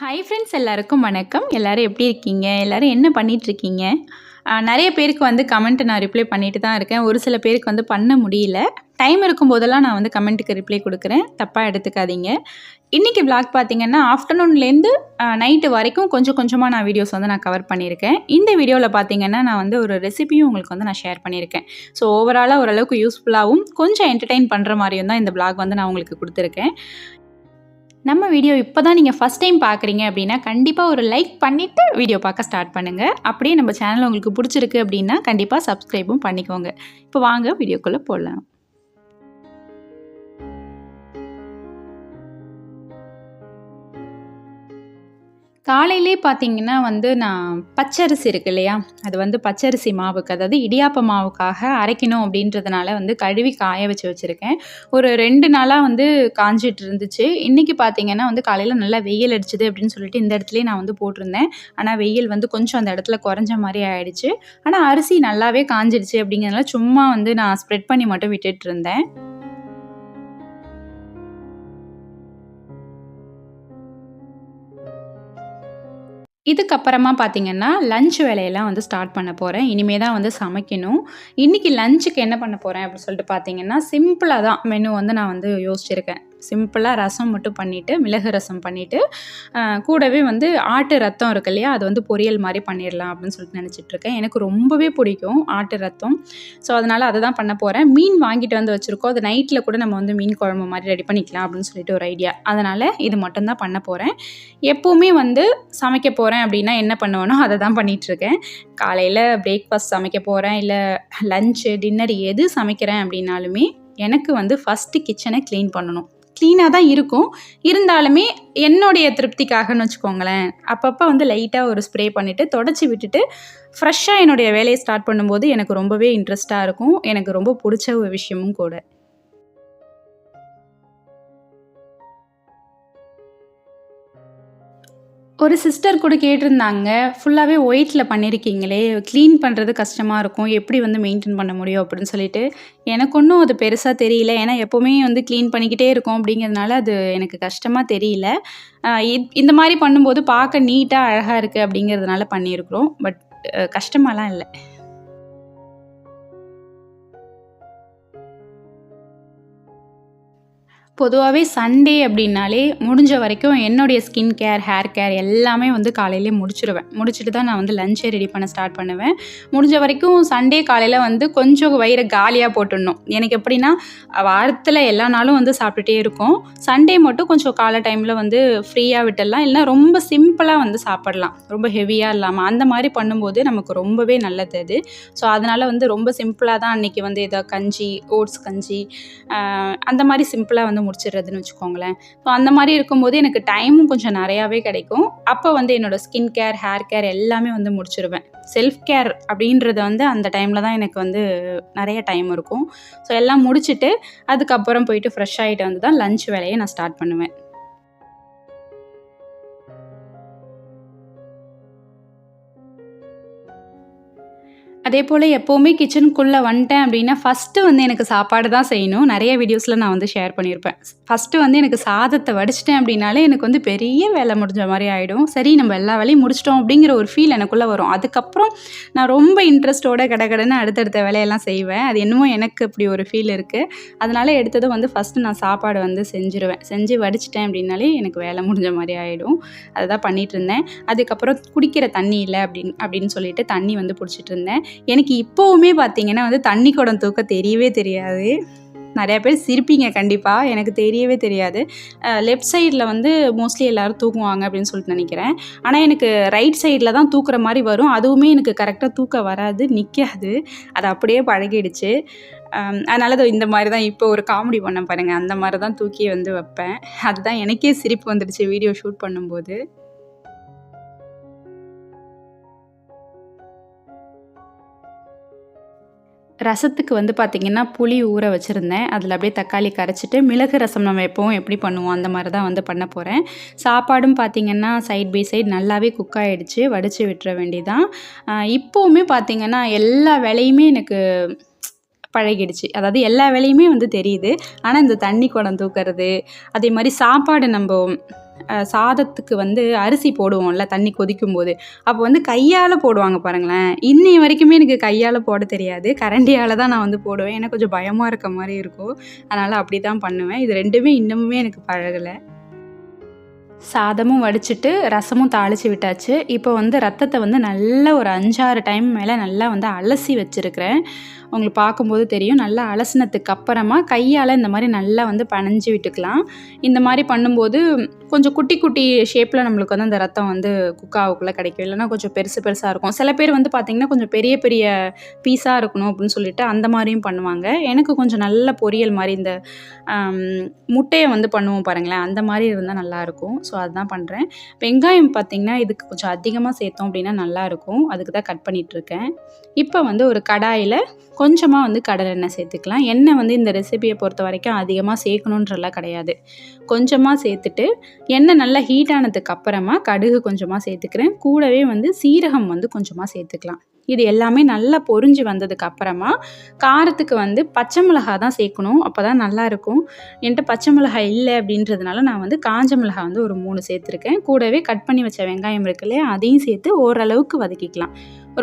Hi friends எல்லாருக்கும் வணக்கம். எல்லோரும் எப்படி இருக்கீங்க? எல்லோரும் என்ன பண்ணிகிட்ருக்கீங்க நிறைய பேருக்கு வந்து கமெண்ட் நான் ரிப்ளை பண்ணிட்டு தான் இருக்கேன். ஒரு சில பேருக்கு வந்து பண்ண முடியல. டைம் இருக்கும்போதெல்லாம் நான் வந்து கமெண்ட்டுக்கு ரிப்ளை கொடுக்குறேன். தப்பாக எடுத்துக்காதீங்க. இன்றைக்கி vlog பார்த்தீங்கன்னா ஆஃப்டர்நூன்லேருந்து நைட்டு வரைக்கும் கொஞ்சம் கொஞ்சமாக நான் வீடியோஸ் வந்து நான் கவர் பண்ணியிருக்கேன். இந்த வீடியோவில் பார்த்தீங்கன்னா நான் வந்து ஒரு ரெசிபியும் உங்களுக்கு வந்து நான் ஷேர் பண்ணியிருக்கேன். ஸோ ஓவராலாக ஓரளவுக்கு யூஸ்ஃபுல்லாகவும் கொஞ்சம் என்டர்டெயின் பண்ணுற மாதிரியும் தான் இந்த vlog வந்து நான் உங்களுக்கு கொடுத்துருக்கேன். நம்ம வீடியோ இப்போ தான் நீங்கள் ஃபஸ்ட் டைம் பார்க்குறீங்க அப்படின்னா கண்டிப்பாக ஒரு லைக் பண்ணிவிட்டு வீடியோ பார்க்க ஸ்டார்ட் பண்ணுங்கள் அப்படியே நம்ம சேனல் உங்களுக்கு பிடிச்சிருக்கு அப்படின்னா கண்டிப்பாக சப்ஸ்கிரைபும் பண்ணிக்கோங்க. இப்போ வாங்க வீடியோக்குள்ளே போடலாம் காலையிலே பார்த்தீங்கன்னா வந்து நான் பச்சரிசி இருக்கு இல்லையா? அது வந்து பச்சரிசி மாவுக்கு அதாவது இடியாப்ப மாவுக்காக அரைக்கணும் அப்படின்றதுனால வந்து கழுவி காய வச்சு வச்சுருக்கேன். ஒரு ரெண்டு நாளாக வந்து காஞ்சிட்டு இருந்துச்சு. இன்றைக்கி பார்த்தீங்கன்னா வந்து காலையில் நல்லா வெயில் அடிச்சுது அப்படின்னு சொல்லிட்டு இந்த இடத்துலேயே நான் வந்து போட்டிருந்தேன். ஆனால் வெயில் வந்து கொஞ்சம் அந்த இடத்துல குறைஞ்ச மாதிரி ஆயிடுச்சு. ஆனால் அரிசி நல்லாவே காஞ்சிடுச்சு அப்படிங்கிறதுனால சும்மா வந்து நான் ஸ்ப்ரெட் பண்ணி மட்டும் விட்டுட்டு இருந்தேன். இதுக்கப்புறமா பார்த்தீங்கன்னா லஞ்ச் வேலையெல்லாம் வந்து ஸ்டார்ட் பண்ண போகிறேன் இனிமே தான் வந்து சமைக்கணும். இன்றைக்கி லஞ்சுக்கு என்ன பண்ண போகிறேன் அப்படின்னு சொல்லிட்டு பார்த்தீங்கன்னா சிம்பிளாக தான் மெனு வந்து நான் வந்து யோசிச்சிருக்கேன். சிம்பிளாக ரசம் மட்டும் பண்ணிவிட்டு மிளகு ரசம் பண்ணிவிட்டு கூடவே வந்து ஆட்டு ரத்தம் இருக்கு இல்லையா? அது வந்து பொரியல் மாதிரி பண்ணிடலாம் அப்படின்னு சொல்லிட்டு நினச்சிட்ருக்கேன் எனக்கு ரொம்பவே பிடிக்கும் ஆட்டு ரத்தம். ஸோ அதனால் அதை தான் பண்ண போகிறேன் மீன் வாங்கிட்டு வந்து வச்சுருக்கோம். அது நைட்டில் கூட நம்ம வந்து மீன் குழம்பு மாதிரி ரெடி பண்ணிக்கலாம் அப்படின்னு சொல்லிட்டு ஒரு ஐடியா. அதனால் இது மட்டும்தான் பண்ண போகிறேன் எப்போவுமே வந்து சமைக்க போகிறேன் அப்படின்னா என்ன பண்ணுவேனோ அதை தான் பண்ணிகிட்ருக்கேன் காலையில் பிரேக்ஃபாஸ்ட் சமைக்க போகிறேன் இல்லை லஞ்சு டின்னர் எது சமைக்கிறேன் அப்படின்னாலுமே எனக்கு வந்து ஃபஸ்ட்டு கிச்சனை க்ளீன் பண்ணணும். க்ளீனாக தான் இருக்கும். இருந்தாலுமே என்னுடைய திருப்திக்காகன்னு வச்சுக்கோங்களேன். அப்பப்போ வந்து லைட்டாக ஒரு ஸ்ப்ரே பண்ணிவிட்டு தொடச்சி விட்டுட்டு ஃப்ரெஷ்ஷாக என்னுடைய வேலையை ஸ்டார்ட் பண்ணும்போது எனக்கு ரொம்பவே இன்ட்ரெஸ்ட்டாக இருக்கும். எனக்கு ரொம்ப பிடிச்ச ஒரு விஷயமும் கூட. ஒரு சிஸ்டர் கூட கேட்டிருந்தாங்க ஃபுல்லாகவே ஒயிட்டில் பண்ணியிருக்கீங்களே க்ளீன் பண்ணுறது கஷ்டமாக இருக்கும் எப்படி வந்து மெயின்டைன் பண்ண முடியும் அப்படின்னு சொல்லிட்டு எனக்கு ஒன்றும் அது பெருசாக தெரியல. ஏன்னா எப்போவுமே வந்து க்ளீன் பண்ணிக்கிட்டே இருக்கோம் அப்படிங்கிறதுனால அது எனக்கு கஷ்டமாக தெரியல. இந்த மாதிரி பண்ணும்போது பார்க்க நீட்டாக அழகாக இருக்குது அப்படிங்கிறதுனால பண்ணியிருக்கிறோம். பட் கஷ்டமாலாம் இல்லை. பொதுவாகவே சண்டே அப்படின்னாலே முடிஞ்ச வரைக்கும் என்னுடைய ஸ்கின் கேர் ஹேர் கேர் எல்லாமே வந்து காலையிலே முடிச்சிடுவேன் முடிச்சுட்டு தான் நான் வந்து லஞ்சே ரெடி பண்ண ஸ்டார்ட் பண்ணுவேன். முடிஞ்ச வரைக்கும் சண்டே காலையில் வந்து கொஞ்சம் வயிறை காலியாக போட்டுடணும். எனக்கு எப்படின்னா வாரத்தில் எல்லா நாளும் வந்து சாப்பிட்டுட்டே இருக்கும். சண்டே மட்டும் கொஞ்சம் காலை டைமில் வந்து ஃப்ரீயாக விட்டுடலாம். இல்லைனா ரொம்ப சிம்பிளாக வந்து சாப்பிடலாம். ரொம்ப ஹெவியாக இல்லாமல் அந்த மாதிரி பண்ணும்போது நமக்கு ரொம்பவே நல்லது அது. ஸோ அதனால் வந்து ரொம்ப சிம்பிளாக தான் அன்றைக்கி வந்து ஏதோ கஞ்சி ஓட்ஸ் கஞ்சி அந்த மாதிரி சிம்பிளாக வந்து முடிச்சிடுறதுன்னு வச்சுக்கோங்களேன். ஸோ அந்த மாதிரி இருக்கும்போது எனக்கு டைமும் கொஞ்சம் நிறையாவே கிடைக்கும். அப்போ வந்து என்னோடய ஸ்கின் கேர் ஹேர் கேர் எல்லாமே வந்து முடிச்சிருவேன். செல்ஃப் கேர் அப்படின்றது வந்து அந்த டைமில் தான் எனக்கு வந்து நிறைய டைம் இருக்கும். ஸோ எல்லாம் முடிச்சுட்டு அதுக்கப்புறம் போயிட்டு ஃப்ரெஷ் ஆகிட்டு வந்து தான் லஞ்ச் வேலையை நான் ஸ்டார்ட் பண்ணுவேன். அதே போல் எப்போவுமே கிச்சனுக்குள்ளே வந்துட்டேன் அப்படின்னா ஃபஸ்ட்டு வந்து எனக்கு சாப்பாடு தான் செய்யணும். நிறைய வீடியோஸில் நான் வந்து ஷேர் பண்ணியிருப்பேன். ஃபஸ்ட்டு வந்து எனக்கு சாதத்தை வடிச்சிட்டேன் அப்படின்னாலே எனக்கு வந்து பெரிய வேலை முடிஞ்ச மாதிரி ஆகிடும் சரி நம்ம எல்லா வேலையும் முடிச்சிட்டோம் அப்படிங்கிற ஒரு ஃபீல் எனக்குள்ளே வரும். அதுக்கப்புறம் நான் ரொம்ப இன்ட்ரெஸ்ட்டோட கடகடன்னு அடுத்தடுத்த வேலையெல்லாம் செய்வேன். அது என்னமோ எனக்கு இப்படி ஒரு ஃபீல் இருக்குது அதனால் எடுத்ததும் வந்து ஃபஸ்ட்டு நான் சாப்பாடு வந்து செஞ்சுருவேன். செஞ்சு வடிச்சிட்டேன் அப்படின்னாலே எனக்கு வேலை முடிஞ்ச மாதிரி ஆகிடும் அதை தான் பண்ணிகிட்டு இருந்தேன். அதுக்கப்புறம் குடிக்கிற தண்ணி இல்லை அப்படின்னு அப்படின்னு சொல்லிட்டு தண்ணி வந்து பிடிச்சிட்டு இருந்தேன். எனக்கு இப்போவுமே பார்த்தீங்கன்னா வந்து தண்ணி குடம் தூக்க தெரியவே தெரியாது. நிறையா பேர் சிரிப்பீங்க கண்டிப்பாக எனக்கு தெரியவே தெரியாது. லெஃப்ட் சைடில் வந்து மோஸ்ட்லி எல்லோரும் தூக்குவாங்க அப்படின்னு சொல்லிட்டு நினைக்கிறேன். ஆனால் எனக்கு ரைட் சைடில் தான் தூக்குற மாதிரி வரும். அதுவுமே எனக்கு கரெக்டாக தூக்க வராது நிற்காது அது அப்படியே பழகிடுச்சு. அதனால் அது இந்த மாதிரி தான் இப்போ ஒரு காமெடி பண்ண பாருங்கள் அந்த மாதிரி தான் தூக்கி வந்து வைப்பேன். அதுதான் எனக்கே சிரிப்பு வந்துடுச்சு வீடியோ ஷூட் பண்ணும்போது. ரசத்துக்கு வந்து பார்த்திங்கன்னா புளி ஊற வச்சுருந்தேன். அதில் அப்படியே தக்காளி கரைச்சிட்டு மிளகு ரசம் நம்ம எப்போவும் எப்படி பண்ணுவோம்? அந்த மாதிரி தான் வந்து பண்ண போகிறேன் சாப்பாடும் பார்த்திங்கன்னா சைட் பை சைடு நல்லாவே குக் ஆகிடுச்சு வடித்து விட்டுற வேண்டிதான். இப்போவுமே பார்த்திங்கன்னா எல்லா வேலையுமே எனக்கு பழகிடுச்சு. அதாவது எல்லா வேலையுமே வந்து தெரியுது. ஆனால் இந்த தண்ணி குடம் தூக்கிறது அதே மாதிரி சாப்பாடு நம்ம சாதத்துக்கு வந்து அரிசி போடுவோம்ல தண்ணி கொதிக்கும் போது அப்போ வந்து கையால் போடுவாங்க பாருங்களேன். இன்னி வரைக்குமே எனக்கு கையால் போட தெரியாது. கரண்டியால் தான் நான் வந்து போடுவேன். எனக்கு கொஞ்சம் பயமாக இருக்க மாதிரி இருக்கும். அதனால் அப்படி தான் பண்ணுவேன். இது ரெண்டுமே இன்னமுமே எனக்கு பழகலை. சாதமும் வடிச்சிட்டு ரசமும் தாளித்து விட்டாச்சு. இப்போ வந்து ரத்தத்தை வந்து நல்லா ஒரு அஞ்சாறு டைம் மேலே நல்லா வந்து அலசி வச்சுருக்கிறேன். உங்களுக்கு பார்க்கும்போது தெரியும். நல்லா அலசினதுக்கு அப்புறமா கையால் இந்த மாதிரி நல்லா வந்து பனைஞ்சு விட்டுக்கலாம். இந்த மாதிரி பண்ணும்போது கொஞ்சம் குட்டி குட்டி ஷேப்பில் நம்மளுக்கு வந்து அந்த ரத்தம் வந்து குக் ஆகுக்குள்ளே கிடைக்கும். இல்லைன்னா கொஞ்சம் பெருசு பெருசாக இருக்கும். சில பேர் வந்து பார்த்திங்கன்னா கொஞ்சம் பெரிய பெரிய பீஸாக இருக்கணும் அப்படின்னு சொல்லிட்டு அந்த மாதிரியும் பண்ணுவாங்க. எனக்கு கொஞ்சம் நல்ல பொரியல் மாதிரி இந்த முட்டையை வந்து பண்ணுவோம் பாருங்களேன். அந்த மாதிரி இருந்தால் நல்லாயிருக்கும் ஸோ அதுதான் பண்ணுறேன் வெங்காயம் பார்த்திங்கன்னா இதுக்கு கொஞ்சம் அதிகமாக சேர்த்தோம் அப்படின்னா நல்லாயிருக்கும் அதுக்கு தான் கட் பண்ணிகிட்ருக்கேன் இப்போ வந்து ஒரு கடாயில் கொஞ்சமாக வந்து கடலை எண்ணெய் சேர்த்துக்கலாம். எண்ணெய் வந்து இந்த ரெசிபியை பொறுத்த வரைக்கும் அதிகமாக சேர்க்கணுன்றலாம் கிடையாது. கொஞ்சமாக சேர்த்துட்டு எண்ணெய் நல்லா ஹீட் ஆனதுக்கு அப்புறமா கடுகு கொஞ்சமாக சேர்த்துக்கிறேன். கூடவே வந்து சீரகம் வந்து கொஞ்சமாக சேர்த்துக்கலாம். இது எல்லாமே நல்லா பொரிஞ்சு வந்ததுக்கு அப்புறமா காரத்துக்கு வந்து பச்சை மிளகாய் தான் சேர்க்கணும். அப்போ தான் நல்லாயிருக்கும் என்கிட்ட பச்சை மிளகாய் இல்லை அப்படின்றதுனால நான் வந்து காஞ்ச மிளகாய் வந்து ஒரு மூணு சேர்த்துருக்கேன். கூடவே கட் பண்ணி வச்ச வெங்காயம் இருக்கு இல்லையா அதையும் சேர்த்து ஓரளவுக்கு வதக்கிக்கலாம்.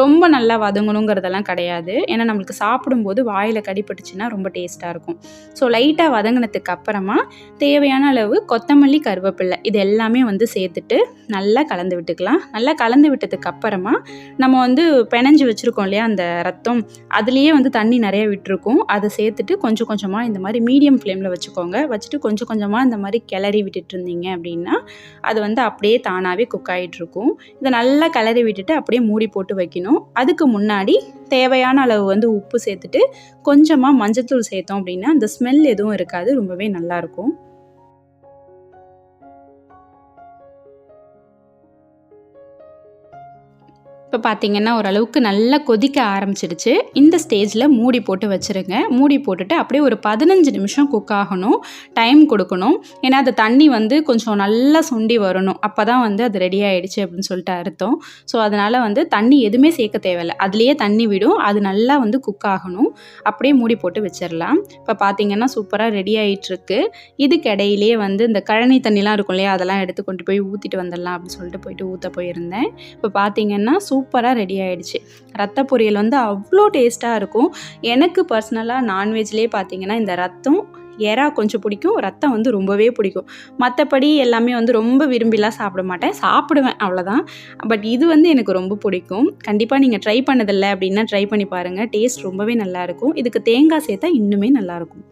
ரொம்ப நல்லா வதங்கணுங்கிறதெல்லாம் கிடையாது. ஏன்னா நம்மளுக்கு சாப்பிடும்போது வாயில் கடிப்பட்டுச்சுன்னா ரொம்ப டேஸ்ட்டாக இருக்கும். ஸோ லைட்டாக வதங்கினதுக்கு அப்புறமா தேவையான அளவு கொத்தமல்லி கருவேப்பில்லை இது எல்லாமே வந்து சேர்த்துட்டு நல்லா கலந்து விட்டுக்கலாம். நல்லா கலந்து விட்டதுக்கு அப்புறமா நம்ம வந்து பிணைஞ்சு வச்சுருக்கோம் இல்லையா அந்த ரத்தம். அதுலேயே வந்து தண்ணி நிறைய விட்டுருக்கும். அதை சேர்த்துட்டு கொஞ்சம் கொஞ்சமாக இந்த மாதிரி மீடியம் ஃப்ளேமில் வச்சுக்கோங்க. வச்சுட்டு கொஞ்சம் கொஞ்சமாக இந்த மாதிரி கிளறி விட்டுட்டு இருந்தீங்க அப்படின்னா அது வந்து அப்படியே தானாகவே குக் ஆகிட்டுருக்கும் இதை நல்லா கிளறி விட்டுட்டு அப்படியே மூடி போட்டு வைக்கணும். அதுக்கு முன்னாடி தேவையான அளவு வந்து உப்பு சேர்த்துட்டு கொஞ்சமாக மஞ்சத்தூள் சேர்த்தோம் அப்படின்னா அந்த ஸ்மெல் எதுவும் இருக்காது. ரொம்பவே நல்லாயிருக்கும் இப்போ பார்த்தீங்கன்னா ஓரளவுக்கு நல்லா கொதிக்க ஆரம்பிச்சிடுச்சு. இந்த ஸ்டேஜில் மூடி போட்டு வச்சுருங்க. மூடி போட்டுட்டு அப்படியே ஒரு பதினஞ்சு நிமிஷம் குக் ஆகணும். டைம் கொடுக்கணும். ஏன்னா அது தண்ணி வந்து கொஞ்சம் நல்லா சுண்டி வரணும். அப்போ தான் வந்து அது ரெடி ஆகிடுச்சு அப்படின்னு சொல்லிட்டு அர்த்தம். ஸோ அதனால் வந்து தண்ணி எதுவுமே சேர்க்க தேவையில்லை. அதுலேயே தண்ணி விடும். அது நல்லா வந்து குக் ஆகணும். அப்படியே மூடி போட்டு வச்சிடலாம். இப்போ பார்த்தீங்கன்னா சூப்பராக ரெடி ஆகிட்டுருக்கு இதுக்கு இடையிலேயே வந்து இந்த கழனி தண்ணிலாம் இருக்கும் இல்லையா? அதெல்லாம் எடுத்து கொண்டு போய் ஊற்றிட்டு வந்துடலாம் அப்படின்னு சொல்லிட்டு போயிட்டு ஊற்ற போயிருந்தேன். இப்போ பார்த்தீங்கன்னா சூப்பராக ரெடி ஆகிடுச்சு ரத்த பொரியல் வந்து அவ்வளோ டேஸ்ட்டாக இருக்கும். எனக்கு பர்சனலாக நான்வெஜ்லேயே பார்த்தீங்கன்னா இந்த ரத்தம் எறா கொஞ்சம் பிடிக்கும். ரத்தம் வந்து ரொம்பவே பிடிக்கும். மற்றபடி எல்லாமே வந்து ரொம்ப விரும்பிலாம் சாப்பிட மாட்டேன். சாப்பிடுவேன் அவ்வளோதான் பட் இது வந்து எனக்கு ரொம்ப பிடிக்கும். கண்டிப்பாக நீங்கள் ட்ரை பண்ணதில்லை அப்படின்னா ட்ரை பண்ணி பாருங்கள் டேஸ்ட் ரொம்பவே நல்லாயிருக்கும் இதுக்கு தேங்காய் சேர்த்தா இன்னுமே நல்லாயிருக்கும்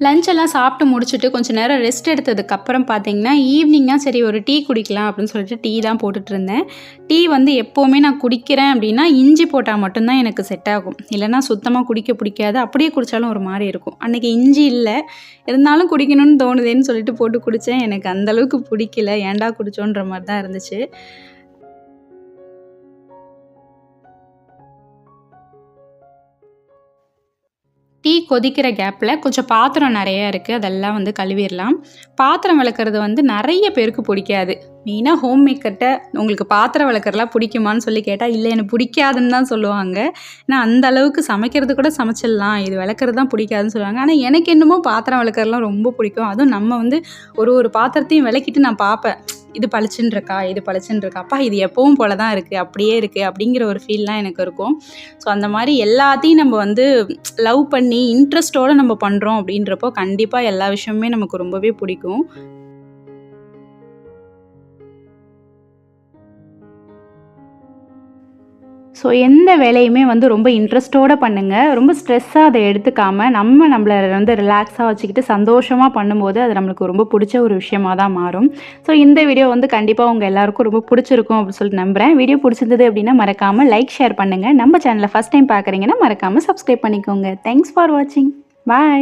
லஞ்செல்லாம் சாப்பிட்டு முடிச்சுட்டு கொஞ்சம் நேரம் ரெஸ்ட் எடுத்ததுக்கு அப்புறம் பார்த்தீங்கன்னா ஈவினிங்காக சரி ஒரு டீ குடிக்கலாம் அப்படின்னு சொல்லிட்டு டீ தான் போட்டுட்டு இருந்தேன். டீ வந்து எப்போவுமே நான் குடிக்கிறேன் அப்படின்னா இஞ்சி போட்டால் மட்டும்தான் எனக்கு செட் ஆகும். இல்லைன்னா சுத்தமாக குடிக்க பிடிக்காது. அப்படியே குடித்தாலும் ஒரு மாதிரி இருக்கும். அன்றைக்கி இஞ்சி இல்லை. இருந்தாலும் குடிக்கணும்னு தோணுதேன்னு சொல்லிட்டு போட்டு குடித்தேன் எனக்கு அந்தளவுக்கு பிடிக்கல. ஏன்டா குடிச்சோன்ற மாதிரி தான் இருந்துச்சு. டீ கொதிக்கிற கேப்பில் கொஞ்சம் பாத்திரம் நிறையா இருக்குது அதெல்லாம் வந்து கழுவிடலாம். பாத்திரம் விளக்குறது வந்து நிறைய பேருக்கு பிடிக்காது. மெயினாக ஹோம் மேக்கர்கிட்ட உங்களுக்கு பாத்திரம் விளக்குறலாம் பிடிக்குமான்னு சொல்லி கேட்டால் இல்லை எனக்கு பிடிக்காதுன்னு தான் சொல்லுவாங்க. ஏன்னா அந்த அளவுக்கு சமைக்கிறது கூட சமைச்சிடலாம். இது விளக்குறது தான் பிடிக்காதுன்னு சொல்லுவாங்க. ஆனால் எனக்கு என்னமோ பாத்திரம் விளக்குறதுலாம் ரொம்ப பிடிக்கும். அதுவும் நம்ம வந்து ஒரு ஒரு பாத்திரத்தையும் விளக்கிட்டு நான் பார்ப்பேன் இது பளிச்சுன்னு இருக்கா இது பளிச்சுன்னு இருக்கா அப்பா இது எப்பவும் போல தான் இருக்குது அப்படியே இருக்குது அப்படிங்கிற ஒரு ஃபீல்லாம் எனக்கு இருக்கும். ஸோ அந்த மாதிரி எல்லாத்தையும் நம்ம வந்து லவ் பண்ணி இன்ட்ரெஸ்ட்டோடு நம்ம பண்ணுறோம் அப்படின்றப்போ கண்டிப்பாக எல்லா விஷயமுமே நமக்கு ரொம்பவே பிடிக்கும். ஸோ எந்த வேலையுமே வந்து ரொம்ப இன்ட்ரெஸ்ட்டோடு பண்ணுங்கள் ரொம்ப ஸ்ட்ரெஸ்ஸாக அதை எடுத்துக்காமல் நம்ம நம்மளை வந்து ரிலாக்ஸாக வச்சுக்கிட்டு சந்தோஷமாக பண்ணும்போது அது நம்மளுக்கு ரொம்ப பிடிச்ச ஒரு விஷயமாக தான் மாறும். ஸோ இந்த வீடியோ வந்து கண்டிப்பாக உங்கள் எல்லாருக்கும் ரொம்ப பிடிச்சிருக்கும் அப்படின்னு சொல்லிட்டு நம்புகிறேன் வீடியோ பிடிச்சிருந்தது அப்படின்னா மறக்காமல் லைக் ஷேர் பண்ணுங்கள் நம்ம சேனலை ஃபஸ்ட் டைம் பார்க்குறீங்கன்னா மறக்காமல் சப்ஸ்கிரைப் பண்ணிக்கோங்க. தேங்க்ஸ் ஃபார் வாட்சிங் பாய்